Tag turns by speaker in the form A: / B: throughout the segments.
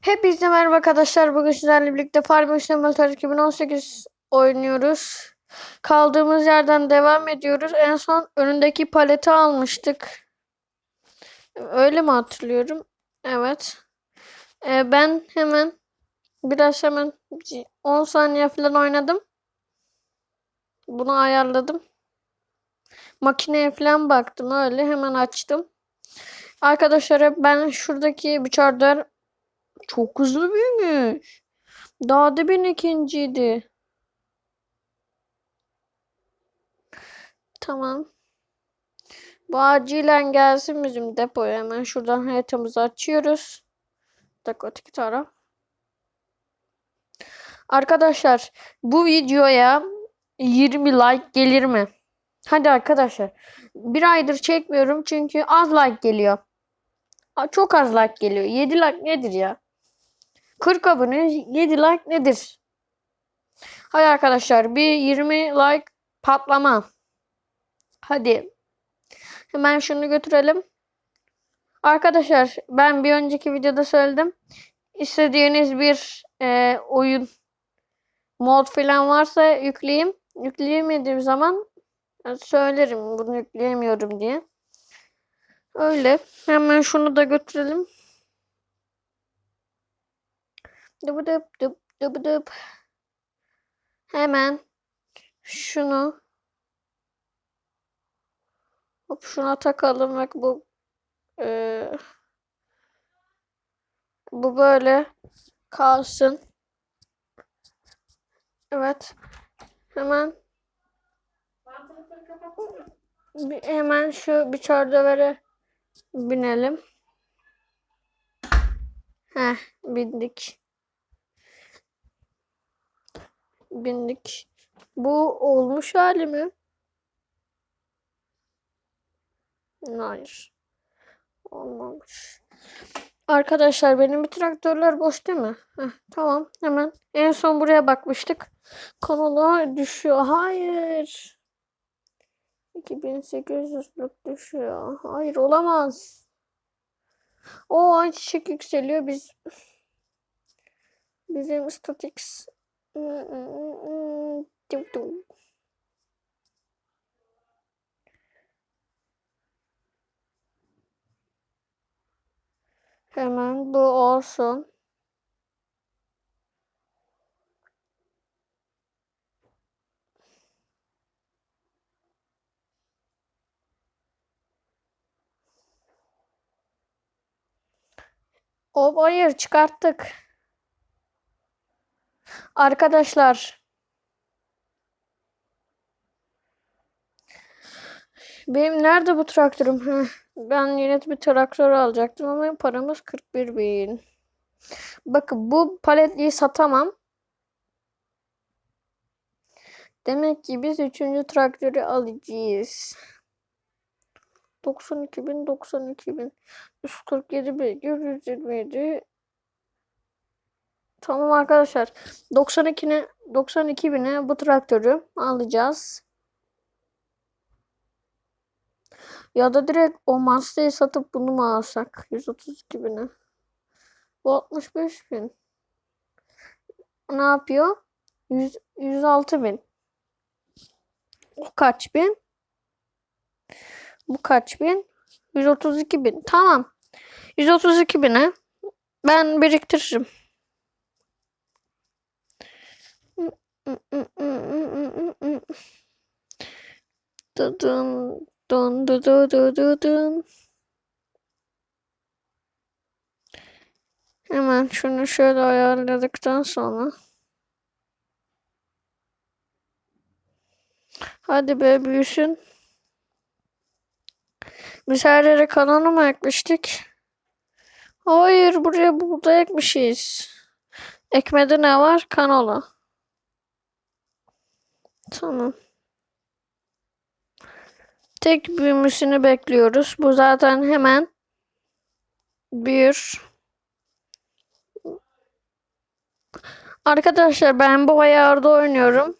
A: Hepinize merhaba arkadaşlar. Bugün sizlerle birlikte Farming Simulator 2018 oynuyoruz. Kaldığımız yerden devam ediyoruz. En son önündeki paleti almıştık. Öyle mi hatırlıyorum? Evet. Ee, ben hemen biraz hemen 10 saniye falan oynadım. Bunu ayarladım. Makineye falan baktım öyle hemen açtım. Arkadaşlar ben şuradaki biçarlar çok hızlı büyümüş. Daha da bir ikinciydi. Tamam. Bu acilen gelsin bizim depoya. Hemen şuradan haritamızı açıyoruz. Tak öteki taraf. Arkadaşlar bu videoya 20 like gelir mi? Hadi arkadaşlar. Bir aydır çekmiyorum çünkü az like geliyor. Çok az like geliyor. 7 like nedir ya? 40 abone 7 like nedir? Hadi arkadaşlar bir 20 like patlama. Hadi. Hemen şunu götürelim. Arkadaşlar ben bir önceki videoda söyledim. İstediğiniz bir e, oyun mod falan varsa yükleyeyim. Yükleyemediğim zaman söylerim bunu yükleyemiyorum diye. Öyle. Hemen şunu da götürelim. Dıp dıp dıp dıp dıp. Hemen şunu hop şuna takalım bak bu e, bu böyle kalsın. Evet. Hemen bir, hemen şu bir çardavere binelim. Heh, bindik. Bindik. Bu olmuş hali mi? Hayır. Olmamış. Arkadaşlar benim bir traktörler boş değil mi? Heh, tamam hemen. En son buraya bakmıştık. Kanala düşüyor. Hayır. 2800'lük düşüyor. Hayır olamaz. O ayçiçek yükseliyor. Biz bizim statix Hemen bu olsun. Hop hayır çıkarttık. Arkadaşlar benim nerede bu traktörüm? Ben yine bir traktör alacaktım ama paramız 41 bin. Bakın bu paletliyi satamam. Demek ki biz üçüncü traktörü alacağız. 92 bin, 92 bin, 147 bin, 127, Tamam arkadaşlar. 92'ne 92 bine bu traktörü alacağız. Ya da direkt o Mazda'yı satıp bunu mu alsak? 132 bine. Bu 65 bin. Ne yapıyor? 100, 106 bin. Bu kaç bin? Bu kaç bin? 132 bin. Tamam. 132 bine ben biriktiririm. Dın dın dın dın dın dın. Hemen şunu şöyle ayarladıktan sonra Hadi be büyüsün. Biz her yere kanonu mu ekmiştik? Hayır buraya buğday ekmişiz. Ekmede ne var? Kanola. Tamam. Tek büyümesini bekliyoruz. Bu zaten hemen bir Arkadaşlar ben bu ayarda oynuyorum.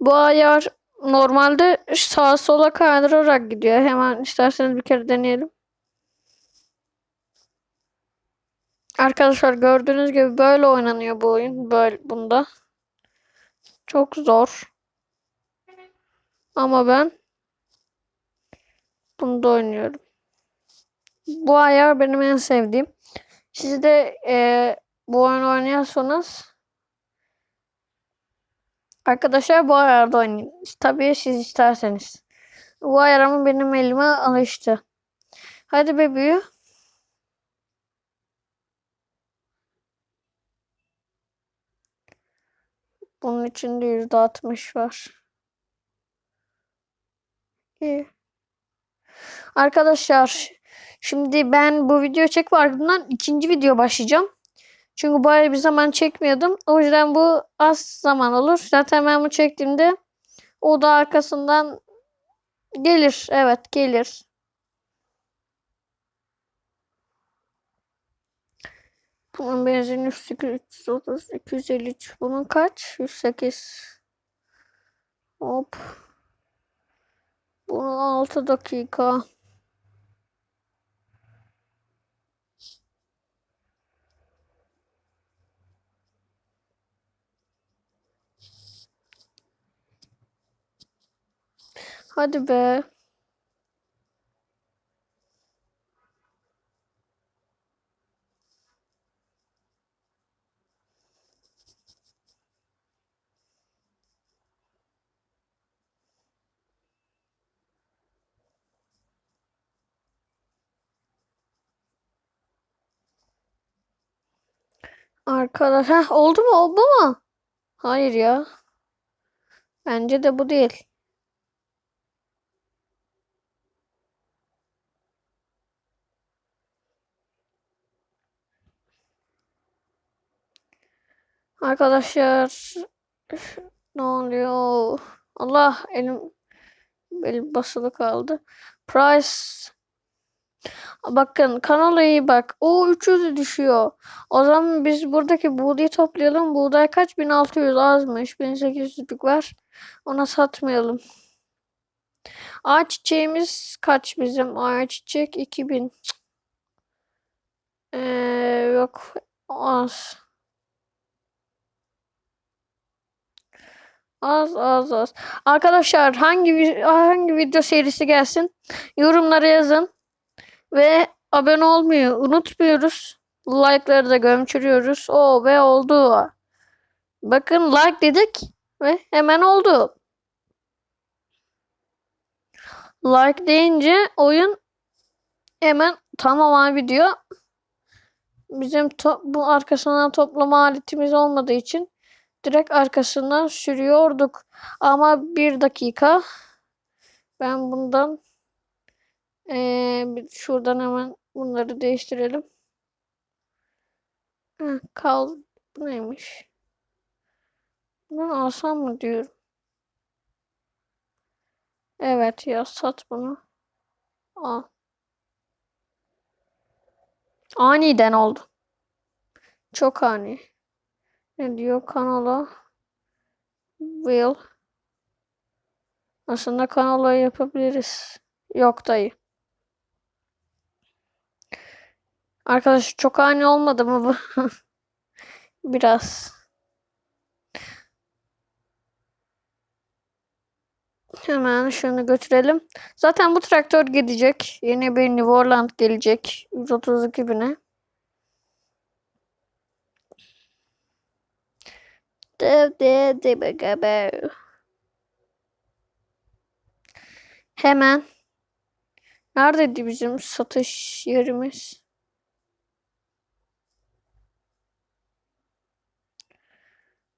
A: Bu ayar normalde sağa sola kaydırarak gidiyor. Hemen isterseniz bir kere deneyelim. Arkadaşlar gördüğünüz gibi böyle oynanıyor bu oyun. Böyle bunda. Çok zor. Ama ben bunda oynuyorum. Bu ayar benim en sevdiğim. Siz de e, bu oyunu oynuyorsanız arkadaşlar bu ayarda oynayın. Tabii siz isterseniz. Bu ayar ama benim elime alıştı. Hadi be. Bunun içinde yüzde altmış var. Arkadaşlar şimdi ben bu video çek ardından ikinci video başlayacağım. Çünkü bayağı bir zaman çekmiyordum. O yüzden bu az zaman olur. Zaten ben bu çektiğimde o da arkasından gelir. Evet gelir. Bunun benzin 330, 253. Bunun kaç? 108. Hop. Bunun 6 dakika. Hadi be. Arkadaş, heh, oldu mu? Oldu mu? Hayır ya. Bence de bu değil. Arkadaşlar ne oluyor? Allah elim elim basılı kaldı. Price Bakın kanala iyi bak. O 300 düşüyor. O zaman biz buradaki buğdayı toplayalım. Buğday kaç? 1600 azmış. 1800'lük var. Ona satmayalım. Ağaç çiçeğimiz kaç bizim? Ağaç çiçek 2000. Ee, yok az. Az az az. Arkadaşlar hangi hangi video serisi gelsin? Yorumlara yazın. Ve abone olmayı unutmuyoruz. Like'ları da gömçürüyoruz. O ve oldu. Bakın like dedik ve hemen oldu. Like deyince oyun hemen tamam abi diyor. Bizim bu arkasından toplama aletimiz olmadığı için direkt arkasından sürüyorduk. Ama bir dakika ben bundan ee, şuradan hemen bunları değiştirelim. Heh, kal bu neymiş? Bunu alsam mı diyorum. Evet ya sat bunu. Al. Aniden oldu. Çok ani. Ne diyor kanala? Will. Aslında kanala yapabiliriz. Yok dayı. Arkadaş çok ani olmadı mı bu? Biraz. Hemen şunu götürelim. Zaten bu traktör gidecek. Yeni bir New Orleans gelecek. 132 bine. De de de be be. Hemen. Neredeydi bizim satış yerimiz?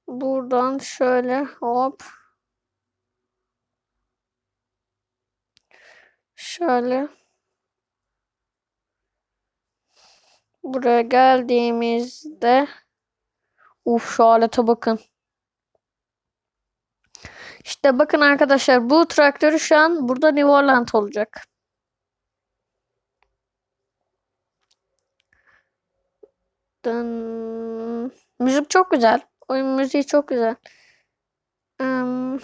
A: Buradan şöyle hop. Şöyle. Buraya geldiğimizde Uf şu alete bakın. İşte bakın arkadaşlar bu traktörü şu an burada New Orleans olacak. Dın. Müzik çok güzel. Oyun müziği çok güzel. Um...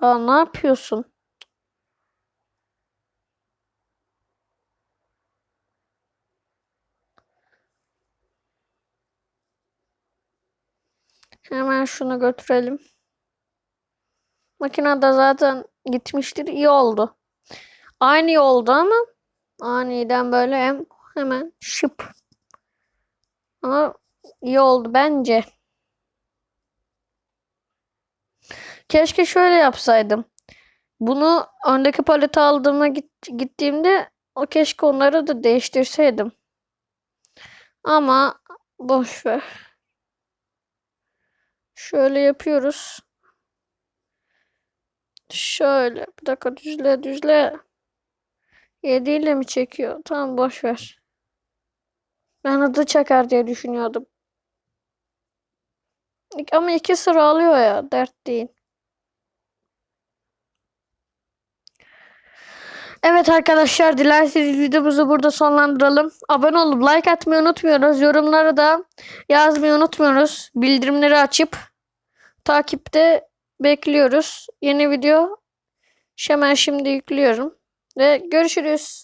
A: Aa, ne yapıyorsun? Hemen şunu götürelim. Makine de zaten gitmiştir. İyi oldu. Aynı oldu ama aniden böyle hem hemen şıp ama iyi oldu bence. Keşke şöyle yapsaydım. Bunu öndeki palete aldığıma git, gittiğimde o keşke onları da değiştirseydim. Ama boş ver. Şöyle yapıyoruz. Şöyle. Bir dakika düzle düzle. Yediyle mi çekiyor? Tamam boş ver. Ben hızlı çeker diye düşünüyordum. Ama iki sıra alıyor ya. Dert değil. Evet arkadaşlar dilerseniz videomuzu burada sonlandıralım. Abone olup like atmayı unutmuyoruz. Yorumları da yazmayı unutmuyoruz. Bildirimleri açıp takipte bekliyoruz. Yeni video hemen şimdi yüklüyorum. Ve görüşürüz.